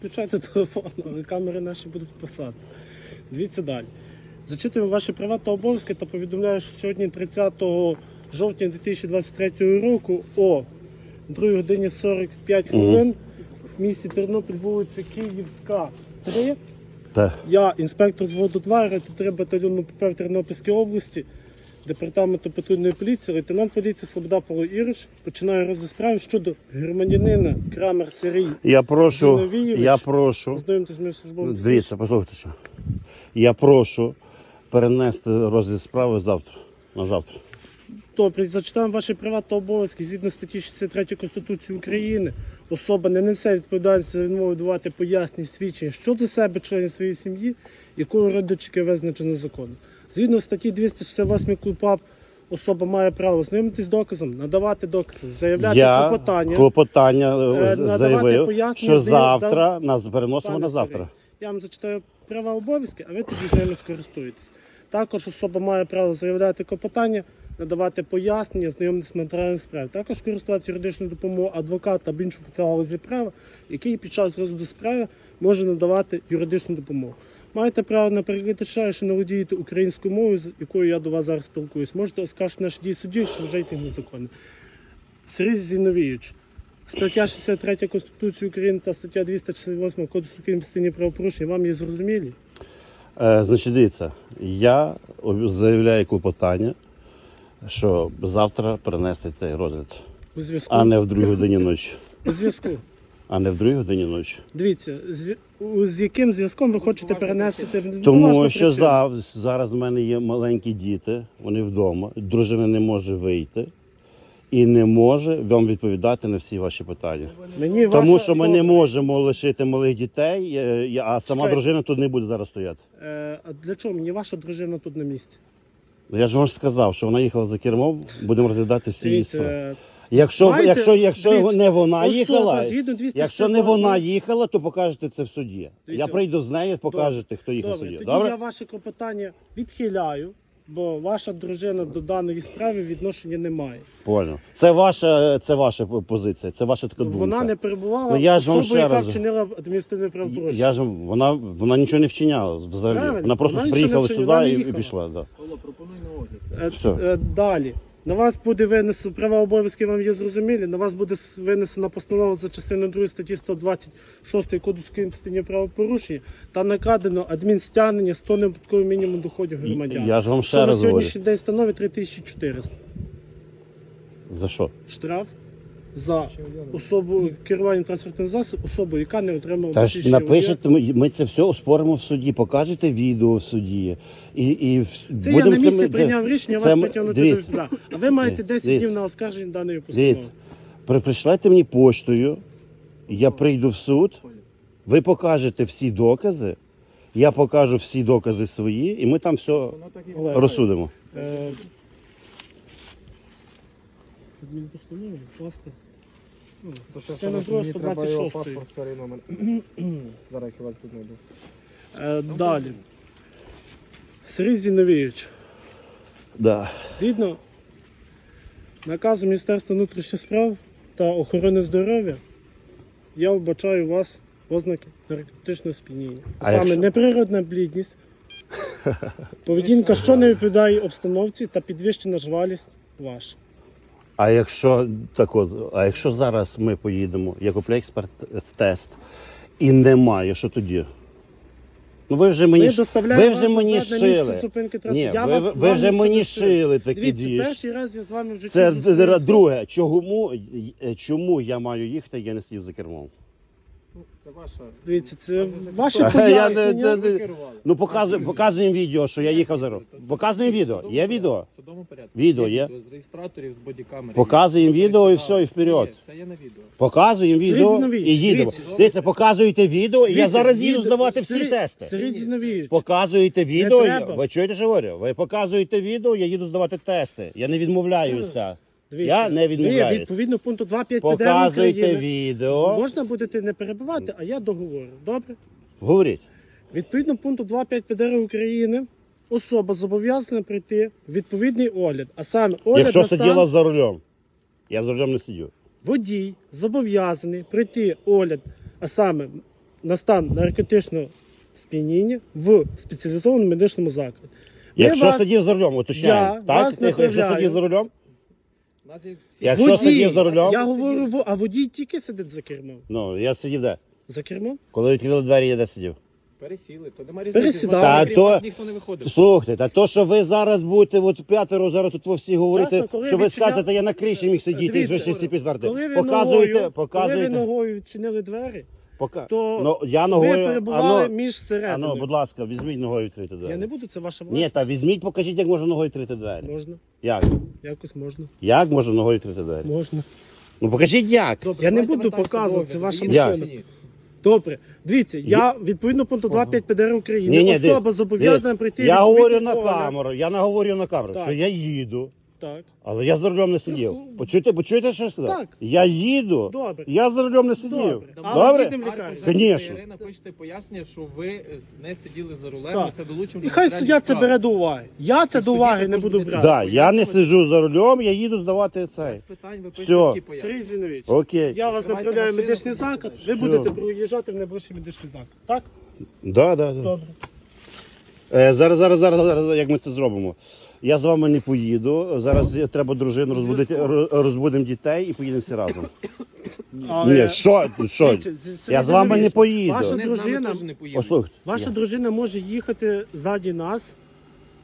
Включайте телефон, але камери наші будуть писати. Дивіться далі. Зачитуємо ваші права та обов'язки та повідомляю, що сьогодні 30 жовтня 2023 року о 2 годині 45 хвилин в місті Тернопіль, вулиця Київська, 3. Та. Я, інспектор зводу 2, РТ батальйону ПП в Тернопільській області, департаменту патрульної поліції, лейтенант поліції Слобода Павло Ірич починає розгляд справи щодо громадянина Крамер Сергій. Я прошу, Зіновійович. я прошу. Ознайомтесь з моїм службовим Дивіться, послухайте що. Я прошу перенести розгляд справи завтра. На завтра. Добре, зачитаємо ваші права та обов'язки згідно статті 63 Конституції України. Особа не несе відповідальність за відмову давати пояснення свідчення щодо себе, членів своєї сім'ї, якою родички визначено законом. Згідно статті 268 КУПАП, особа має право ознайомитись з доказом, надавати докази, заявляти Я клопотання. клопотання Е, е, надавати заявив, пояснення, що заяв- завтра нас переносимо Пане на завтра. Сергій, Я вам зачитаю права обов'язки, а ви тоді з ними скористуєтесь. Також особа має право заявляти клопотання, надавати пояснення, знайомитися з матеріалами справи. Також користуватися юридичною допомогою адвоката або іншого спеціалізу зі права, який під час розгляду справи може надавати юридичну допомогу. Маєте право на перекладача, що не володієте українською мовою, з якою я до вас зараз спілкуюсь. Можете оскаржити наші дії судді, що вважаєте їх незаконними. Сергій Зіновійович, Стаття 63 Конституції України та стаття 268 Кодексу України постійні правопорушення вам є зрозумілі? Е, значить, дивіться, я заявляю клопотання, що завтра перенести цей розгляд, У зв'язку. а не в другій годині ночі. У зв'язку. А не в другій годині ночі. Дивіться, з, у- з яким зв'язком ви хочете перенести Тому що зав, зараз в мене є маленькі діти, вони вдома, дружина не може вийти і не може вам відповідати на всі ваші питання. Мені Тому ваша- що ми не можемо лишити малих дітей, е, я- а сама Чекайте. дружина тут не буде зараз стояти. Е, а для чого мені ваша дружина тут на місці? Ну, Я ж вам ж сказав, що вона їхала за кермом, будемо розглядати всі її Дивіться, справи. е, Якщо, Маєте- якщо, якщо дивіться, не вона особа їхала, згідно 268 якщо не вона їхала, то покажете це в суді. Я прийду з нею, покажете, хто їхав в Добре, суді. тоді Добре? я ваше клопотання відхиляю, бо ваша дружина до даної справи відношення не має. Понял. Це ваша, це ваша позиція, це ваша така думка. Вона не перебувала Ну, я ж вам особою, ще яка раз- вчинила адміністративне правопорушення. Я ж вона, вона нічого не вчиняла взагалі. Правильно. Вона просто Вона нічого не приїхала вчиняла, вона сюди не і, і їхала. пішла. Да. Павло, пропонуй на огляд. Е, Все. е, Далі. На вас буде винесено права обов'язки вам є зрозумілі. На вас буде винесена постанова за частиною 2 статті 126 Кодексу постійні правопорушення та накладено адмінстягнення 100 неподатковий мінімум доходів громадян. Я ж вам ще що на говорю. сьогоднішній день становить 3400. За що? Штраф за особу керування транспортним засобом, особу, яка не отримала Та ж напишете, ми, ми це все оспоримо в суді, покажете відео в суді. І, і в- Це я на місці ми- прийняв рішення це вас ми- притягнути до дивіться, відповідальності. А ви маєте 10 Дивіться. днів на оскарження даної постанови. Дивіться, при- прийшлете мені поштою, я прийду в суд, ви покажете всі докази, я покажу всі докази свої, і ми там все Воно так і Олег. розсудимо. Е, Адмінпостанову, власне. Ну, То що, Це треба 126-ї. паспорт, старий номер. Зараз я вас тут знайду. Е, Далі. Сергій Зіновійович, Да. згідно наказу Міністерства внутрішніх справ та охорони здоров'я, я вбачаю у вас ознаки наркотичного сп'яніння. А, А саме якщо- неприродна блідність, поведінка, що не відповідає обстановці та підвищена жвалість ваша. А якщо так от, а якщо зараз ми поїдемо, я куплю експерт-тест і немає, що тоді? Ну ви вже мені Ми доставляємо ви вже вас мені назад на місце шили. зупинки Ні, транспорту. Я ви, вас ви, вже нічого мені не шию. шили такі Дивіться, дії. перший раз я з вами в житті Це зустрівся. друге. Чому, е, чому я маю їхати, я не сидів за кермом? Ну, Це ваша. Дивіться, це Це ваше я не- пояснення. не- керували. Ну показуємо, показуємо відео, що я їхав за кермом. Показуємо відео. Є відео. В судовому порядку. Відео є? З реєстраторів, з бодікамери. Показуємо відео і все, і вперед. Це є, на відео. Показуємо відео і їдемо. дивіться. Дивіться, показуєте відео, і я Дивіться, зараз їду відео- здавати всі Сергій- тести. Сергій Зіновійович, Показуєте відео, треба. ви чуєте, що говорю? Ви показуєте відео, я їду здавати тести. Я не відмовляюся. Дивіться, Я не ви відмовляюсь. відповідно пункту 2.5 ПДР Показуйте України. відео. Можна будете не перебивати, а я договорю. Добре? Говоріть. Відповідно пункту 2.5 ПДР України особа зобов'язана прийти в відповідний огляд, а саме огляд Якщо на стан сиділа за рулем. Я за рулем не сидю. водій зобов'язаний прийти огляд, а саме на стан наркотичного сп'яніння в спеціалізованому медичному закладі. Ми Якщо вас- сидів за рулем, уточняємо. Я так? вас Тихо, якщо направляю. сидів за рулем? Якщо Водій, сидів за рулем? Я говорю, во- а водій тільки сидить за кермом. Ну, я сидів де? За кермом? Коли відкрили двері, я де сидів? пересіли, то нема різниці. З Та крім вас, то- ніхто не виходив. Слухайте, та то, що ви зараз будете от п'ятеро, зараз тут ви всі говорите, Чесно, коли що ви відчиняв- скажете, я на криші міг сидіти, і Дивіться, ви ще всі підтвердите. Коли ви Показуєте, ногою, показуєте. Коли ви ногою відчинили двері, Пока... то ну, я ви перебували ано, між серединою. ано, будь ласка, візьміть ногою відкрити двері. Я не буду, це ваша Ні, та візьміть, покажіть, як можна ногою відкрити двері. Можна, Як? якось можна. Як можна ногою відкрити двері? Можна. Ну покажіть як. Добре, Я не буду показувати, це ваша машина. Добре, дивіться, я відповідно пункту 2.5 ПДР України, Ні, ні, особа зобов'язана прийти Я відповідний говорю на огляд. камеру, я наговорю на камеру, Так. що я їду. Так. Але я за рулем не сидів. Почуєте, почуєте, що я сказав? Так. Я їду. Добре. Я за рулем не сидів. Добре. Добре? їдемо в лікарню. Аркуш Конечно. Ірина, пишете пояснення, що ви не сиділи за рулем, Так. і це долучимо. І хай суддя це бере до уваги. Я це І до судді уваги не також буду буде брати. Да, я не сиджу за рулем, я їду здавати цей. Без питань ви Все. пишете які пояснення. Сергій Зінович, Окей. я вас Відкривайте направляю в машину, медичний заклад, ви будете приїжджати в найближчий медичний заклад. Так? Да, да, да. Добре. Е, зараз, зараз, зараз, зараз, як ми це зробимо. Я з вами не поїду. Зараз треба дружину розбудити, роз- розбудимо дітей і поїдемо всі разом. Але- Ні, що, що? Я з вами не поїду. Ваша Вони з нами дружина, теж не поїдуть. Послухайте. ваша дружина може їхати ззаді нас,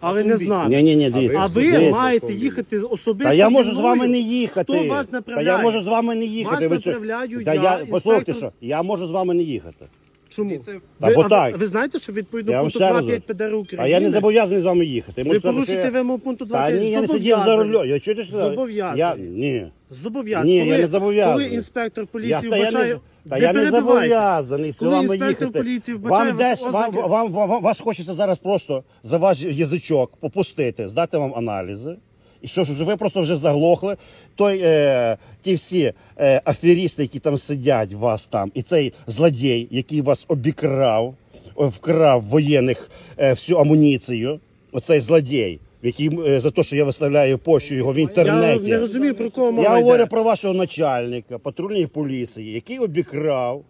але не з нами. Ні, ні, ні, дивіться. А ви дивіться. маєте їхати особисто. Та я зі можу з мною. вами не їхати. Хто вас Та направляє? я можу з вами не їхати. Вас що? направляю Та я, я, послухайте, інспектор- що я можу з вами не їхати. Чому? Це- Та ви, бо а так. ви, ви знаєте, що відповідно Я пункту ще раз 2.5 ПДР України А я не зобов'язаний з вами їхати. ви Можу сказати, порушите я- вимогу пункту 2.5 Та ні, я не сидів за рулем. Я чуєте, що? Зобов'язаний. Я, ні. Зобов'язаний. Ні, я не зобов'язаний. Коли інспектор поліції я вбачає... не, та я не зобов'язаний з вами інспектор їхати. поліції вбачає Вам, десь, вам, ознаки- вам, вам, вас хочеться зараз просто за ваш язичок попустити, здати вам аналізи. І що ж ви просто вже заглохли. Той, е, ті всі е, аферісти, які там сидять вас там, і цей злодій, який вас обікрав, вкрав воєнних е, всю амуніцію, оцей злодій, який е, за те, що я виставляю пощу його в Я інтернеті. не розумію, про кого мова Я йде. говорю про вашого начальника патрульної поліції, який обікрав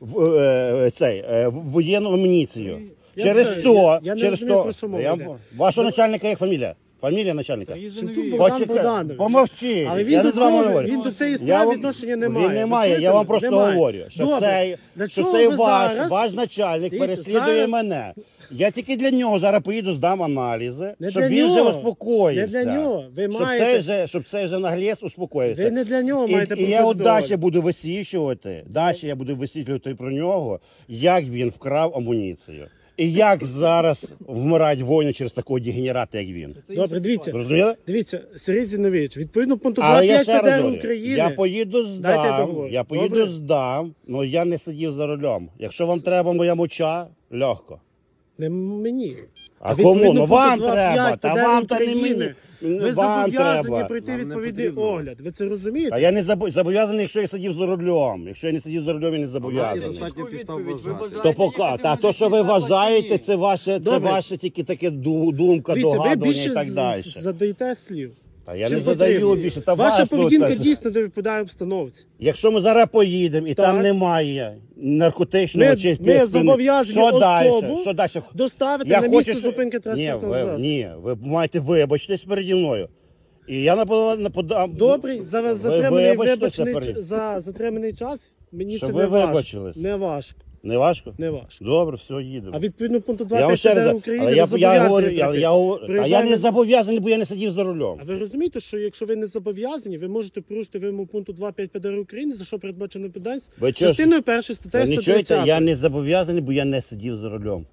в, е, цей, е, воєнну амуніцію. Я через вже- то, я- я не через розумію, то, про що мова я, йде. вашого начальника як фамілія? Фамілія начальника? Шевчук Богдан Богданович. помовчи. Але він я до не з вами цього- говорю. він до цієї Я справи вам- відношення не має. Він не має, я вам просто Немає. говорю, що Добре. цей, Для що чого цей ви ваш, зараз- ваш начальник Дивіться, переслідує зараз- мене. Я тільки для нього зараз поїду, здам аналізи, Не щоб для він вже нього. успокоївся. Не для нього. Ви щоб, маєте- цей вже, щоб цей вже наглєс успокоївся. Ви не для нього І, маєте і я от далі буду висвічувати, далі я буду висвітлювати про нього, як він вкрав амуніцію. І як зараз вмирають воїни через такого дегенерата, як він. Добре, дивіться. Розуміли? Дивіться, Сергій Зінович, відповідно пункту Але я 2.5 ще раз ПДР говорю, України. я поїду Дайте я здам, я поїду Добре? здам, але я не сидів за рулем. Якщо вам треба моя моча, легко. Не мені. А кому? Ну вам 2.5 треба, та вам та не мені. Ви Вам зобов'язані треба. пройти відповідний огляд. Ви це розумієте? А я не зобов'язаний, якщо я сидів за рулем. Якщо я не сидів за рулем, я не зобов'язаний. То пока. Та то, що ви вважаєте, це ваше, це ваше тільки таке думка, догадування і так далі. задаєте слів. Та я Чи не задаю потрібно? більше. Та Ваша вас, поведінка та- дійсно не відповідає обстановці. Якщо ми зараз поїдемо і Так. там немає наркотичного Ми- чи ми зобов'язані що особу далі? Що далі? Доставити Я на хочу, місце зупинки ні, транспортного ви, засобу. ні, ви маєте вибачитись переді мною. І я наподав, наподам. Добре, за затриманий, вибачтеся вибачений, перед- за затриманий час мені Щоб це ви не важко. вибачились. Не важко. Не важко? Не важко. Добре, все, їдемо. А відповідно пункту я вам 2 ще раз, України але ви я, я, зобов'язані говорю, я, пройти. я, говорю, а я Приїжджаємо- не зобов'язаний, бо я не сидів за рулем. А ви розумієте, що якщо ви не зобов'язані, ви можете порушити вимогу пункту 2.5 ПДР України, за що передбачено підданство Ви чого ж- частиною першої статтею Ви не 130. я не зобов'язаний, бо я не сидів за рулем.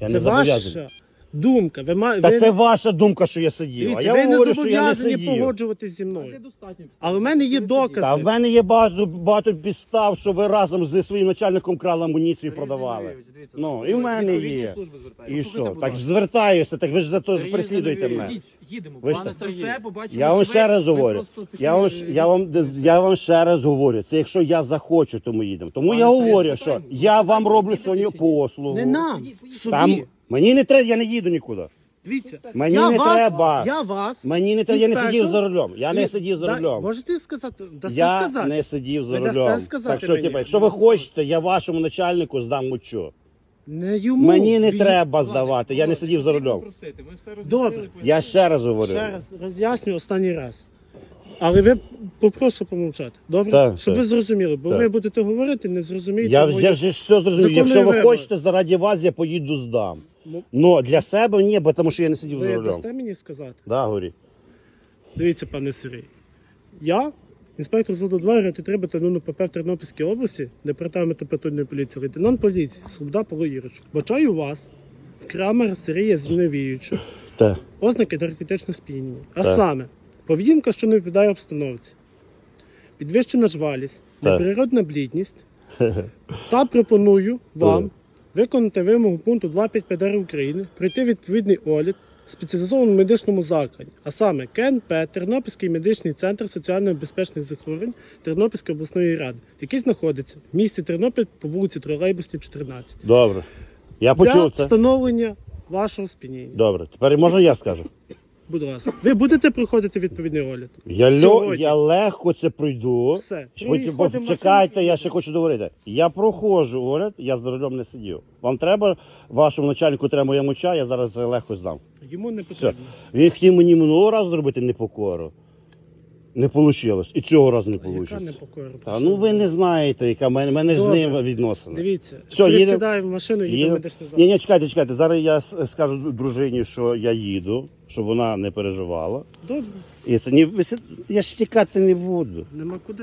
Я Це не зобов'язаний. ваша думка. Ви, ма... Та ви... це ваша думка, що я сидів. Дивіться, а я ви вам не говорю, що я не зобов'язані сидів. погоджуватись зі Це мною. достатньо. Але в мене є докази. Та в мене є багато, багато підстав, що ви разом зі своїм начальником крали амуніцію і продавали. Зіновійович, дивіться, Ну, і в мене Відповідні є. служби звертаються. І Послухайте, що? Так звертаюся, так ви ж за то Сергій переслідуєте мене. Їдемо. Ви ж Пане так- побачимо. Я вам ще раз говорю. Я вам, я, вам, я вам ще раз говорю. Це якщо я захочу, то ми їдемо. Тому Пане я говорю, що я вам роблю сьогодні послугу. Не нам, собі. Там мені не треба, я не їду нікуди. Дивіться, Мені я не вас, треба. Я вас. Мені не треба, я не інспектор, сидів за рулем. Я не сидів за да- рулем. Можете сказати, дасте Я сказати? не сидів за Ви дасте рулем. сказати Так що, мені? типу, якщо ви хочете, я вашому начальнику здам мочу. Не йому. Мені не Він- треба здавати, я не сидів за рулем. Просити. Ми все Добре. Я ще раз говорю. Ще раз роз'ясню останній раз. Але ви попрошу помовчати. Добре? Так, Щоб так. ви зрозуміли, бо Так. ви будете говорити, не зрозумієте. Я мої- вже ж все зрозумів. Якщо ви вибір. хочете заради вас, я поїду здам. Ну. Ну для себе ні, бо тому що я не сидів за Ви рулем. дасте мені сказати? Да, горі. Дивіться, пане Сергій. Я, інспектор ЗОДО 2 роти батальйону ПП в Тернопільській області, департаменту патрульної поліції, лейтенант поліції Слобода Павло Ігорович. Бачаю вас в Крамера Сергія Зіновійовича Так. ознаки наркотичного сп'яніння. А Так. саме, поведінка, що не відповідає обстановці, підвищена жвалість, Так. неприродна блідність. Та пропоную вам. Виконати вимогу пункту 2.5 ПДР України, пройти відповідний огляд в спеціалізованому медичному закладі, а саме КНП Тернопільський медичний центр соціально-безпечних захворювань Тернопільської обласної ради, який знаходиться в місті Тернопіль по вулиці Тролейбусній, 14. Добре. Я Для почув це. встановлення вашого сп'яніння. Добре. Тепер можна я скажу? Будь ласка. Ви будете проходити відповідний огляд? Я, льо, Сьогодні. я легко це пройду. Все. І ходимо Чекайте, машиною. я ще хочу договорити. Я проходжу огляд, я за рулем не сидів. Вам треба, вашому начальнику треба моя моча, я зараз легко здам. Йому не Все. потрібно. Він хотів мені минулого разу зробити непокору. Не вийшло. І цього разу не Яка вийде. Та ну ви не знаєте, яка в мене, в мене ж з Добре. ним відносини. Дивіться, Все, їдемо. присідає в машину, їде в Їду. медичний заклад. Ні, ні, чекайте, чекайте. Зараз я с- скажу дружині, що я їду, щоб вона не переживала. Добре, І це ні, ви сі- я ж тікати не буду. нема куди.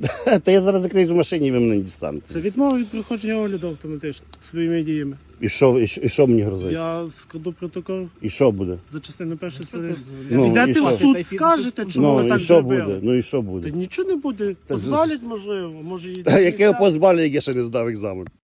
Та я зараз закриюсь в машині, і ви мене не дістанете. Це відмова від проходження огляду автоматично своїми діями. І що, і що, і що мені грозить? Я складу протокол І що буде? за частину першої статті. Ну, і Підете що? в суд, скажете, чому Ну ви і так що зробили. буде? Ну і що Та буде? нічого не буде. Та Позбавлять, можливо, може і Та яке позбавлення, як я ще не здав екзамен?